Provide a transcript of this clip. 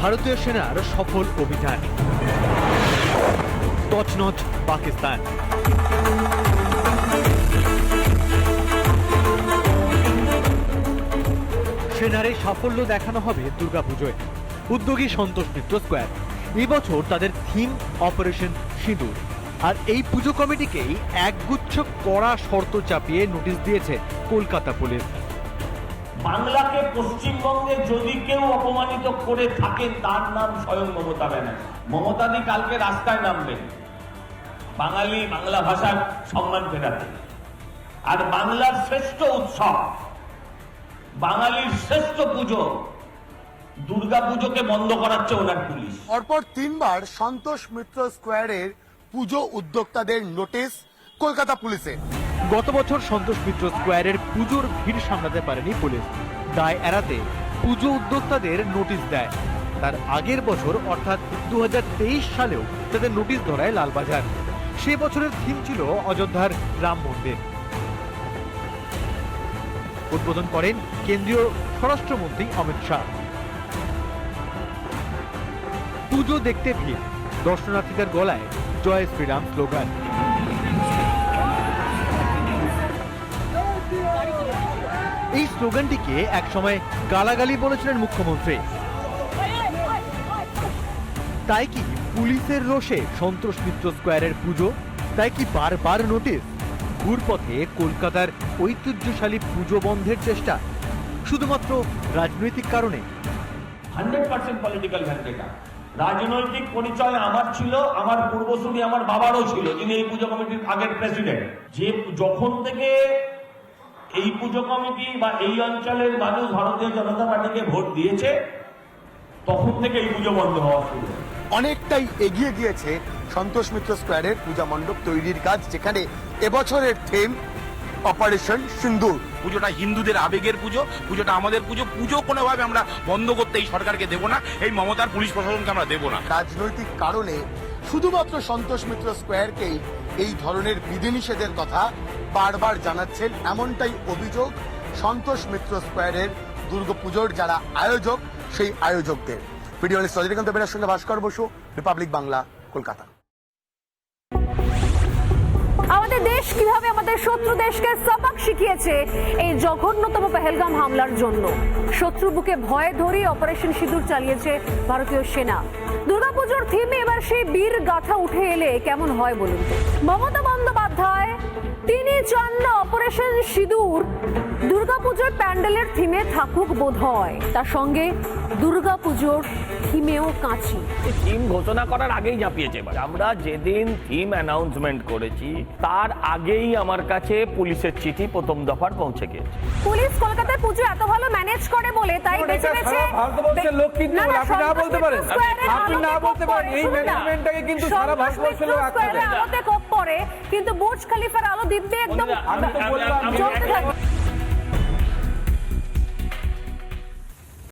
ভারতীয় সেনার সফল অভিযান। তছনছ পাকিস্তান। সেনার এই সাফল্য দেখানো হবে দুর্গাপুজোয়। উদ্যোগী সন্তোষ মিত্র স্কোয়ার। এবছর তাদের থিম অপারেশন সিঁদুর। আর এই পুজো কমিটিকেই একগুচ্ছ কড়া শর্ত চাপিয়ে নোটিশ দিয়েছে কলকাতা পুলিশ। বাংলাকে পশ্চিমবঙ্গে যদি কেউ অপমানিত করে থাকেন, তার নাম স্বয়ং মমতা ব্যানার্জি। মমতাদি কালকে রাস্তায় নামবেন বাঙালি বাংলা ভাষার সম্মান ফেরাতে। আর বাংলার শ্রেষ্ঠ উৎসব, বাঙালির শ্রেষ্ঠ পুজো, দুর্গা পুজোকে বন্ধ করাচ্ছে ওনার পুলিশ। পরপর তিনবার সন্তোষ মিত্র স্কোয়ারের পুজো উদ্যোক্তাদের নোটিশ কলকাতা পুলিশের। গত বছর সন্তোষ মিত্র স্কোয়ারের পুজোর ভিড় সামলাতে পারেনি পুলিশ। দায় এড়াতে পুজো উদ্যোক্তাদের নোটিশ দেয়। তার আগের বছর, অর্থাৎ দু হাজার তেইশ সালেও তাদের নোটিশ ধরায় লালবাজার। সে বছরের থিম ছিল অযোধ্যার রাম মন্দির। উদ্বোধন করেন কেন্দ্রীয় স্বরাষ্ট্রমন্ত্রী অমিত শাহ। পুজো দেখতে ভিড়। দর্শনার্থীদের গলায় জয় শ্রীরাম স্লোগান। এই স্লোগানটিকে একসময় গালাগালি বলেছিলেন মুখ্যমন্ত্রী। তাই কি পুলিশের রোষে সন্তোষ মিত্র স্কোয়ারের পুজো? তাই কি বারবার নোটিশ? ঘুরপথে কলকাতার ঐতিহ্যশালী পুজো বন্ধের চেষ্টা। শুধুমাত্র রাজনৈতিক কারণে। রাজনৈতিক পরিচয় আমার ছিল, আমার পূর্বসূরি আমার বাবারও ছিল, যিনি এই পুজো কমিটির আগের প্রেসিডেন্ট। যে যখন থেকে এই পুজো কমিটি বা এই অঞ্চলের মানুষ ভারতীয় জনতা পার্টিকে ভোট দিয়েছে তখন থেকে এই পুজো বন্ধ হওয়া শুরু অনেকটাই এগিয়ে গিয়েছে সন্তোষ মিত্র স্কোয়ারের পূজা মণ্ডপ তৈরির কাজ যেখানে এবছরের থিম অপারেশন সিন্দুর। পুজোটা হিন্দুদের আবেগের পুজো পুজোটা আমাদের পুজো পুজো কোনোভাবে আমরা বন্ধ করতে এই সরকারকে দেবো না এই মমতার পুলিশ প্রশাসনকে আমরা দেবো না। রাজনৈতিক কারণে শুধুমাত্র সন্তোষ মিত্র স্কোয়ারকেই এই ধরনের বিধিনিষেধের কথা বারবার জানাচ্ছেন এমনটাই অভিযোগ সন্তোষ মিত্র স্কোয়ারের দুর্গাপুজোর যারা আয়োজক, সেই আয়োজকদের। ভিডিও রজনীকান্ত বেরার সঙ্গে ভাস্কর বসু রিপাবলিক বাংলা কলকাতা। আমাদের দেশ কীভাবে আমাদের শত্রু দেশকে সবাক শিখিয়েছে এই জঘন্যতম পেহেলগাম হামলার জন্য। শত্রু বুকে ভয়ে ধরে অপারেশন সিঁদুর চালিয়েছে ভারতীয় সেনা। দুর্গাপুজোর থিমে সেই বীর গাথা উঠে এলে কেমন হয় বলুন মমতা বন্দ্যোপাধ্যায় তিনি চান না অপারেশন সিঁদুর। দুর্গাপুজোর প্যান্ডেলের থিমে থাকুক বোধ হয় তার সঙ্গে দুর্গাপুজোর থিমেও কাঁচি। থিম ঘোষণা করার আগেই ঝাঁপিয়েছে আমরা যেদিন থিম অ্যানাউন্সমেন্ট করেছি তার আগেই আমার কাছে পুলিশের চিঠি প্রথম দফার পৌঁছে গিয়েছে। পুলিশ কলকাতায় পুজো এত ভালো ম্যানেজ করে বলে তাই বেছে বেছে ভারতবর্ষের লোক না, আপনি না বলতে পারেন। আপনি না বলতে পারেন। এই ম্যানেজমেন্টটাকে কিন্তু সারা ভারতবর্ষের লোক কোপ পড়ে কিন্তু বুর্জ খলিফার আলো দিব্যি একদম আমি তো বললাম চলতে থাকে